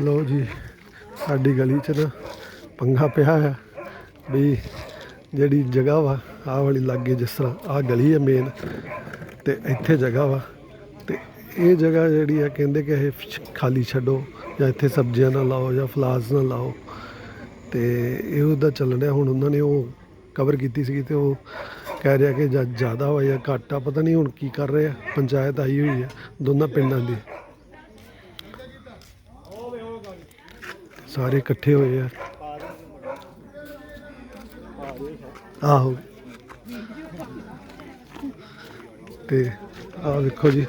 ਲੋ ਜੀ, ਸਾਡੀ ਗਲੀ 'ਚ ਨਾ ਪੰਗਾ ਪਿਆ ਆ ਵੀ ਜਿਹੜੀ ਜਗ੍ਹਾ ਵਾ, ਆਹ ਵਾਲੀ ਲਾਗੇ ਜਿਸ ਤਰ੍ਹਾਂ ਆਹ ਗਲੀ ਹੈ ਮੇਨ ਤੇ ਇੱਥੇ ਜਗ੍ਹਾ ਵਾ। ਤੇ ਇਹ ਜਗ੍ਹਾ ਜਿਹੜੀ ਆ, ਕਹਿੰਦੇ ਕਿ ਇਹ ਖਾਲੀ ਛੱਡੋ ਜਾਂ ਇੱਥੇ ਸਬਜ਼ੀਆਂ ਨਾ ਲਾਓ ਜਾਂ ਫਲਾਸ ਨਾ ਲਾਓ। ਤੇ ਇਹ ਉਹਦਾ ਚੱਲਣ ਡਿਆ, ਹੁਣ ਉਹਨਾਂ ਨੇ ਉਹ ਕਵਰ ਕੀਤੀ ਸੀ ਤੇ ਉਹ ਕਹਿ ਰਿਹਾ ਕਿ ਜਾਂ ਜ਼ਿਆਦਾ ਵਾ ਜਾਂ ਘੱਟ ਆ, ਪਤਾ ਨਹੀਂ ਹੁਣ ਕੀ ਕਰ ਰਹੇ ਆ, ਪੰਚਾਇਤ ਆਈ ਹੋਈ ਆ, ਦੋਨਾਂ ਪਿੰਡਾਂ ਦੀ। ਸਾਰੇ ਇਕੱਠੇ ਹੋਏ ਆ। ਆਹੋ। ਤੇ ਆਹ ਵੇਖੋ ਜੀ।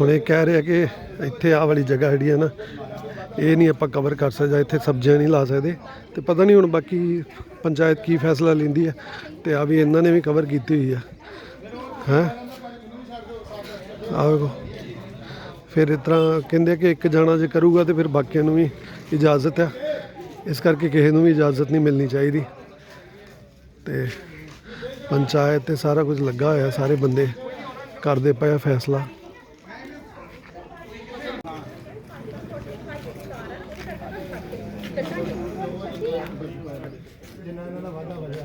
ਹੁਣ ਇਹ ਕਹਿ ਰਿਹਾ ਕਿ ਇੱਥੇ ਆਹ ਵਾਲੀ ਜਗ੍ਹਾ ਜਿਹੜੀ ਹੈ ਨਾ ਇਹ ਨਹੀਂ ਆਪਾਂ ਕਵਰ ਕਰ ਸਕਦੇ, ਇੱਥੇ ਸਬਜ਼ੀਆਂ ਨਹੀਂ ਲਾ ਸਕਦੇ। ਤੇ ਪਤਾ ਨਹੀਂ ਹੁਣ ਬਾਕੀ ਪੰਚਾਇਤ ਕੀ ਫੈਸਲਾ ਲੈਂਦੀ ਹੈ, ਤੇ ਆ ਵੀ ਇਹਨਾਂ ਨੇ ਵੀ ਕਵਰ ਕੀਤੀ ਹੋਈ ਆ। ਹੈ? ਆਹ ਫਿਰ ਇਸ ਤਰ੍ਹਾਂ ਕਹਿੰਦੇ ਕਿ ਇੱਕ ਜਾਣਾ ਜੇ ਕਰੂਗਾ ਤੇ ਫਿਰ ਬਾਕੀਆਂ ਨੂੰ ਵੀ ਇਜਾਜ਼ਤ ਆ। ਇਸ ਕਰਕੇ ਕਿਸੇ ਨੂੰ ਵੀ ਇਜਾਜ਼ਤ ਨਹੀਂ ਮਿਲਣੀ ਚਾਹੀਦੀ। ਤੇ ਪੰਚਾਇਤ ਤੇ ਸਾਰਾ ਕੁਝ ਲੱਗਾ ਹੋਇਆ, ਸਾਰੇ ਬੰਦੇ ਕਰਦੇ ਪਏ ਆ ਫੈਸਲਾ। ਜਿੰਨਾ ਇਹਨਾਂ ਦਾ ਵਾਧਾ ਵਧਿਆ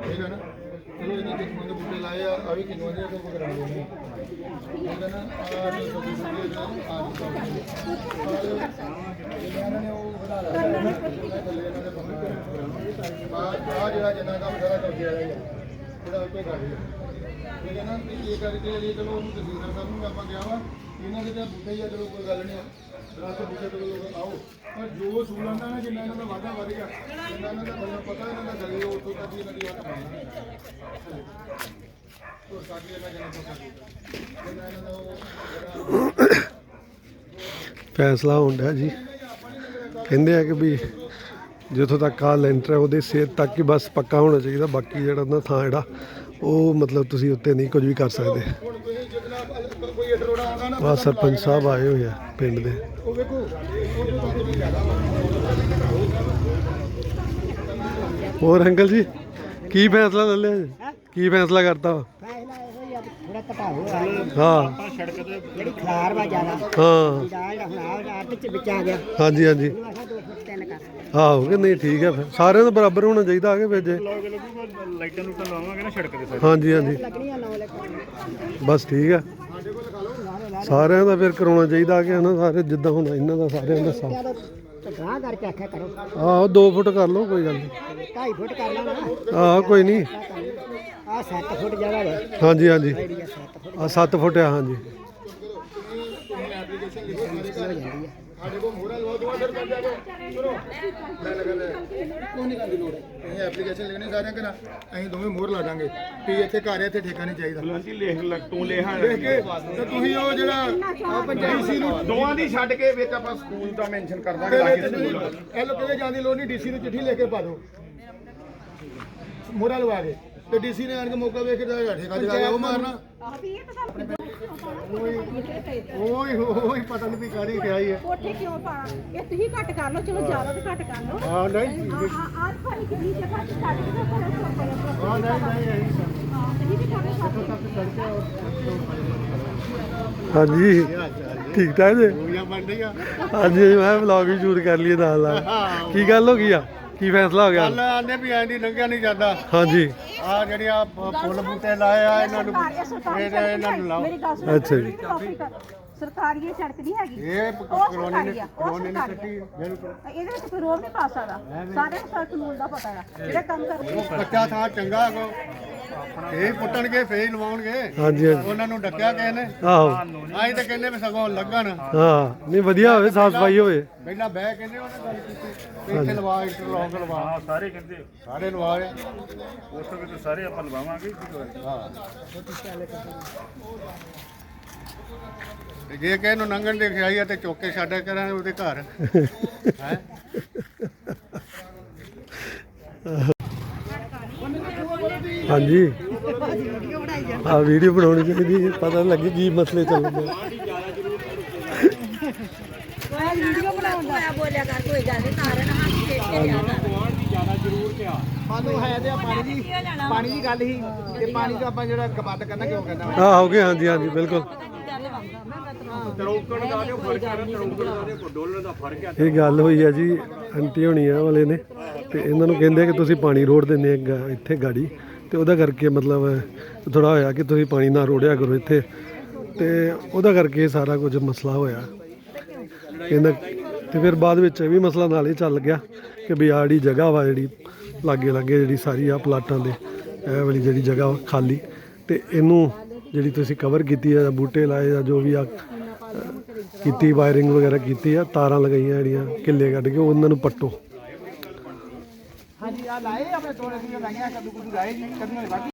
ਠੀਕ ਹੈ ਨਾ? ਚਲੋ, ਇਹਨਾਂ ਦੇ ਕਿੰਨੇ ਬੂਟੇ ਲਾਏ ਆ ਆ ਵੀ ਕਿੰਨੇ ਦੇ ਤੋਂ ਕਰਾਉਂਦੇ ਨੇ ਠੀਕ ਹੈ ਨਾ? ਆ ਜੋ ਛੋਟੀ ਛੋਟੀ ਆ। ਇਹਨਾਂ ਨੇ ਉਹ ਵਧਾ ਲਿਆ। ਇਹਨਾਂ ਦੇ ਬਾਹਰ ਆ ਜਿਹੜਾ ਜਿੰਨਾ ਕੰਮ ਸਾਰਾ ਕਰ ਗਿਆ ਹੈ ਇਹਦਾ ਉੱਤੇ ਕਰ ਠੀਕ ਹੈ ਨਾ? ਤੇ ਇਹ ਕਰਕੇ ਲਈ ਚਲੋ ਉਹਨੂੰ ਤਹਿਸੀਲਦਾਰ ਸਾਹਿਬ ਨੂੰ ਵੀ ਆਪਾਂ ਕਿਹਾ ਵਾ ਇਹਨਾਂ ਦੇ ਤਾਂ ਬੂਟੇ ਹੀ ਆ, ਚਲੋ ਕੋਈ ਗੱਲ ਨਹੀਂ ਦਰਖਤ ਬੂਟੇ ਤੋਂ ਲੋਕ ਆਓ। ਪਰ ਜੋ ਸੂਲਾਂ ਦਾ ਨਾ, ਜਿੰਨਾ ਇਹਨਾਂ ਦਾ ਵਾਧਾ ਵਧ ਗਿਆ, ਜਿੰਨਾ ਇਹਨਾਂ ਦਾ ਮੈਨੂੰ ਪਤਾ ਇਹਨਾਂ ਦਾ ਗਲੀ ਉੱਥੋਂ ਤੱਕ ਹੀ ਇਹਨਾਂ ਦੀ ਵਾਟ ਪਾਉਣੀ ਤੋਂ ਸਾਡੀ ਇਹਨਾਂ ਜਨਾਂ ਤੋਂ ਜਿੰਨਾ ਇਹਨਾਂ ਦਾ ਉਹ ਫੈਸਲਾ ਹੁੰਦਾ ਜੀ। ਕਹਿੰਦੇ ਆ ਕਿ ਵੀ ਜਿੱਥੋਂ ਤੱਕ ਆ ਲੈਂਟਰ ਹੈ ਉਹਦੇ ਸਿਹਤ ਤੱਕ ਹੀ ਬਸ ਪੱਕਾ ਹੋਣਾ ਚਾਹੀਦਾ ਬਾਕੀ ਜਿਹੜਾ ਨਾ ਥਾਂ ਜਿਹੜਾ ਉਹ ਮਤਲਬ ਤੁਸੀਂ ਉੱਤੇ ਨਹੀਂ ਕੁਝ ਵੀ ਕਰ ਸਕਦੇ। ਆ ਸਰਪੰਚ ਸਾਹਿਬ ਆਏ ਹੋਏ ਆ ਪਿੰਡ ਦੇ। ਹੋਰ ਅੰਕਲ ਜੀ ਕੀ ਫੈਸਲਾ ਲੈ ਲਿਆ ਜੀ? ਕੀ ਫੈਸਲਾ ਕਰਤਾ? ਹੀ। ਹਾਂ ਜਿਹੜੀ ਖਲਾਰ ਵਾ ਜ਼ਿਆਦਾ। ਹਾਂ। ਜਿਹੜਾ ਜਿਹੜਾ ਹੁਣ ਆ ਅੱਧ ਚ ਵਿੱਚ ਆ ਗਿਆ। ਹਾਂਜੀ ਹਾਂਜੀ। ਇਹਨੂੰ ਆਖਾ 2 ਫੁੱਟ ਤਿੰਨ ਕਰ ਆਹੋ ਕਿ ਨਹੀਂ ਠੀਕ ਹੈ ਫਿਰ। ਸਾਰਿਆਂ ਦਾ ਬਰਾਬਰ ਹੋਣਾ ਚਾਹੀਦਾ ਆਗੇ ਫਿਰ ਜੇ। ਲਾਈਟਾਂ ਨੂੰ ਤਾਂ ਲਾਵਾਂਗੇ ਨਾ ਸੜਕ ਦੇ ਸਾਈਡ ਹਾਂਜੀ ਹਾਂਜੀ। ਨੌ ਬਸ ਠੀਕ ਆ। ਸਾਰਿਆਂ ਦਾ ਫਿਰ ਕਰਾਉਣਾ ਚਾਹੀਦਾ ਕਿ ਹਨਾ ਸਾਰੇ ਜਿੱਦਾਂ ਹੁਣ ਇਹਨਾਂ ਦਾ ਸਾਰਿਆਂ ਦਾ ਸਾ ਜ਼ਿਆਦਾ ਗਾਂ ਕਰਕੇ ਆਖਿਆ ਕਰੋ। ਆਹੋ 2 ਫੁੱਟ ਕਰ ਲਓ ਕੋਈ ਗੱਲ ਨਹੀਂ 2.5 ਫੁੱਟ ਕਰ ਲੈਣਾ ਆਹੋ ਕੋਈ ਨਹੀਂ ਆ 7 ਫੁੱਟ ਜਗ੍ਹਾ ਵਾ। ਹਾਂਜੀ ਹਾਂਜੀ। Idea 7 foot. ਆ 7 ਫੁੱਟ ਆ ਹਾਂਜੀ। ਸਾਡੇ ਕੋਲ ਮੋਹਰਾ ਲਵਾ ਦੋ ਸਰ ਕਰ ਜਾਓ ਸੁਣੋ। ਮੈਂ ਲਗਾ ਲੈ ਕੋਈ ਨਹੀਂ ਕਰਦੀ ਲੋੜ ਅਸੀਂ ਐਪਲੀਕੇਸ਼ਨ ਲਿਖਣੀ ਸਾਰਿਆਂ ਕਰਾ ਅਸੀਂ ਦੋਵੇਂ ਮੋਹਰ ਲਾ ਦਾਂਗੇ। ਵੀ ਇੱਥੇ ਘਰ ਹੈ ਇੱਥੇ ਠੇਕਾ ਨਹੀਂ ਚਾਹੀਦਾ। ਬਲਵੰਤੀ ਲੇਖ ਲੱਗ ਤੂੰ ਲੇਖਾਂ। ਦੇਖ ਕੇ ਤੇ ਤੁਸੀਂ ਉਹ ਜਿਹੜਾ ਆ ਪੰਚਾਇਤੀ ਨੂੰ ਦੋਵਾਂ ਦੀ ਛੱਡ ਕੇ ਵਿੱਚ ਆਪਾਂ ਸਕੂਲ ਦਾ ਮੈਂਸ਼ਨ ਕਰ ਦਾਂਗੇ ਲਾਗੇ ਸਕੂਲ ਇਹ ਲੋਕ ਕਿਤੇ ਜਾਣ ਦੀ ਲੋੜ ਨਹੀਂ ਡੀਸੀ ਨੂੰ ਚਿੱਠੀ ਲੈ ਕੇ ਪਾ ਦਿਓ। ਮੋਹਰਾ ਲਵਾ ਕੇ ਤੇ ਡੀਸੀ ਨੇ ਆਣ ਕੇ ਮੌਕਾ ਵੇਖ ਕੇ ਜਾ ਠੇਕਾ ਜਗਾ ਉਹ ਮਾਰਨਾ। ਓਏ ਓਏ ਪਤਾ ਨਹੀਂ ਵੀ ਕਾਹਦੀ ਕਿਹਾ ਹੀ ਹੈ ਕੋਠੇ ਕਿਉਂ ਪਾ? ਇਹ ਤੁਸੀਂ ਘੱਟ ਕਰ ਲਓ ਚਲੋ ਜ਼ਿਆਦਾ ਤਾਂ ਘੱਟ ਕਰ ਲਓ। ਹਾਂ ਨਹੀਂ ਹਾਂ ਹਾਂ ਆਹ ਭਾਈ ਕਿੰਨੀ ਜਗ੍ਹਾ ਤੇ ਛੱਡ ਕੇ ਕਰੋ ਹਾਂ ਨਹੀਂ ਨਹੀਂ ਇਹੀ ਹਾਂ ਤੁਸੀਂ ਵੀ ਕਰੋ ਸਭ ਹਾਂਜੀ। ਠੀਕ ਠਾਕ ਜੀ? ਹਾਂਜੀ ਮੈਂ ਵਲੌਗ ਵੀ ਸ਼ੂਟ ਕਰ ਲਈਏ ਨਾਲ ਨਾਲ। ਕੀ ਗੱਲ ਹੋ ਗਈ ਆ? ਕੀ ਫੈਸਲਾ ਹੋ ਗਿਆ? ਕੱਲ ਆਨੇ ਵੀ ਐਂ ਦੀ ਲੰਘਿਆ ਨਹੀਂ ਜਾਂਦਾ। ਹਾਂਜੀ। ਆ ਜਿਹੜੀਆਂ ਫੁੱਲ ਬੂਟੇ ਲਾਏ ਆ ਇਹਨਾਂ ਨੂੰ ਇਹ ਇਹਨਾਂ ਨੂੰ ਲਾਓ। ਅੱਛਾ ਜੀ। ਸਰਕਾਰੀ ਇਹ ਸੜਕ ਨਹੀਂ ਹੈਗੀ। ਇਹ ਪ- ਉਹ ਕਲੋਨੀ ਸਰਕਾਰੀ ਨੇ ਆ, ਉਹ ਕਲੋਨੀ ਨੇ ਸਰਕਾਰੀ ਕੱਟੀ ਬਿਲਕੁਲ। ਇਹਦੇ ਵਿੱਚ ਕੋਈ ਰੋਬ ਨਹੀਂ ਪਾ ਸਕਦਾ। ਸਾਰਿਆਂ ਨੂੰ ਸੜਕ ਕਾਨੂੰਨ ਦਾ ਪਤਾ ਹੈ ਜਿਹੜੇ ਕੰਮ ਕਰਦੇ ਕੱਚਾ ਥਾਂ ਚੰਗਾ ਕੋ ਇਹ ਪੁੱਟਣਗੇ ਫੇਰ ਲਵਾਉਣਗੇ। ਹਾਂਜੀ ਹਾਂਜੀ। ਉਹਨਾਂ ਨੂੰ ਡੱਕਿਆ ਕਿਸੇ ਨੇ। ਆਹੋ। ਆਈ ਤਾਂ ਕਹਿੰਦੇ ਵੀ ਸਗੋਂ ਲੱਗਣ। ਹਾਂ ਨਹੀਂ ਵਧੀਆ ਹੋਵੇ ਸਾਫ਼ ਸਫ਼ਾਈ ਹੋਵੇ। ਪਹਿਲਾਂ ਬਹਿ ਕਹਿੰਦੇ ਉਹਨੇ ਗੱਲ ਕੀਤੀ। ਵੀ ਇੱਥੇ ਲਵਾ ਇੰਟਰਲੌਕ ਲਵਾ। ਹਾਂ ਸਾਰੇ ਕਹਿੰਦੇ। ਸਾਰੇ ਲਵਾ ਆ। ਉਸ ਤੋਂ ਵੀ ਸਾਰੇ ਆਪਾਂ ਲਵਾਵਾਂਗੇ ਹਾਂ। ਤੇ ਜੇ ਕਿਸੇ ਨੂੰ ਨੰਗਣ ਦੇ ਖਿਆਈ ਆ ਤੇ ਚੁੱਕ ਕੇ ਛੱਡਿਆ ਕਰਾਂਗੇ ਉਹਦੇ ਘਰ। ਹੈ? ਹਾਂਜੀ। ਆ ਵੀਡੀਓ ਬਣਾਉਣੀ ਚਾਹੀਦੀ ਹੈ ਪਤਾ ਲੱਗੇ ਕੀ ਮਸਲੇ ਚੱਲਦੇ ਆ। ਵੀਡੀਓ ਬਣਾਉਂਦਾ ਬੋਲਿਆ ਕਰ ਕੋਈ ਗੱਲ ਨਹੀਂ ਨਾਲ ਹੱਸ ਖੇਡ ਕੇ ਰਿਹਾ ਕਰ। ਲਓ ਹੈ ਤੇ ਆ ਪਾਣੀ ਦੀ ਪਾਣੀ ਦੀ ਗੱਲ ਹੀ ਤੇ ਪਾਣੀ ਤੋਂ ਆਪਾਂ ਜਿਹੜਾ ਕਬੱਤ ਕਰਨਾ ਕਿਉਂ ਕਰਨਾ? ਆ ਹੋ ਗਏ ਹਾਂਜੀ ਹਾਂਜੀ ਬਿਲਕੁਲ। ਤਰੋਕਣ ਦਾ ਜੋ ਫ਼ਰਕ ਹੈ ਤਰੋਕਣ ਦਾ ਤੇ ਡੋਲਣ ਦਾ ਫ਼ਰਕ ਹੈ। ਇਹ ਗੱਲ ਹੋਈ ਆ ਜੀ ਆਂਟੀ ਹੋਣੀ ਆ ਵਾਲੇ ਨੇ ਤੇ ਇਹਨਾਂ ਨੂੰ ਕਹਿੰਦੇ ਕਿ ਤੁਸੀਂ ਪਾਣੀ ਰੋੜ ਦਿੰਦੇ ਆ ਗਾ- ਇੱਥੇ ਗਾੜੀ ਤੇ ਉਹਦਾ ਕਰਕੇ ਮਤਲਬ ਥੋੜਾ ਹੋਇਆ ਕਿ ਤੁਸੀਂ ਪਾਣੀ ਨਾ ਰੋੜਿਆ ਕਰੋ ਇੱਥੇ ਤੇ ਉਹਦਾ ਕਰਕੇ ਇਹ ਸਾਰਾ ਕੁਝ ਮਸਲਾ ਹੋਇਆ। ਕਹਿੰਦਾ ਤੇ ਫਿਰ ਬਾਅਦ ਵਿੱਚ ਇਹ ਵੀ ਮਸਲਾ ਨਾਲ ਹੀ ਚੱਲ ਗਿਆ ਕਿ ਵੀ ਆਹ ਜਿਹੜੀ ਜਗ੍ਹਾ ਵਾ ਜਿਹੜੀ ਲਾਗੇ ਲਾਗੇ ਜਿਹੜੀ ਸਾਰੀ ਆ ਪਲਾਟਾਂ ਦੇ ਇਹ ਵਾਲੀ ਜਿਹੜੀ ਜਗ੍ਹਾ ਵਾ ਖਾਲੀ ਤੇ ਇਹਨੂੰ ਜਿਹੜੀ ਤੁਸੀਂ ਕਵਰ ਕੀਤੀ ਆ ਜਾਂ ਬੂਟੇ ਲਾਏ ਜਾਂ ਜੋ ਵੀ ਆ ਕੀਤੀ ਵਾਇਰਿੰਗ ਵਗੈਰਾ ਕੀਤੀ ਆ, ਤਾਰਾਂ ਲਗਾਈਆਂ ਜਿਹੜੀਆਂ, ਕਿੱਲੇ ਕੱਢ ਕੇ ਉਹਨਾਂ ਨੂੰ ਪੱਟੋ। ਹਾਂਜੀ ਆ ਲਾਏ ਆਪਣੇ ਥੋੜੇ ਜਿਹੇ ਲਾਈਆਂ ਕੱਦੂ ਕੁਦੂ ਲਾਏ ਜੀ ਕਦੀਆਂ ਵਾਧੀ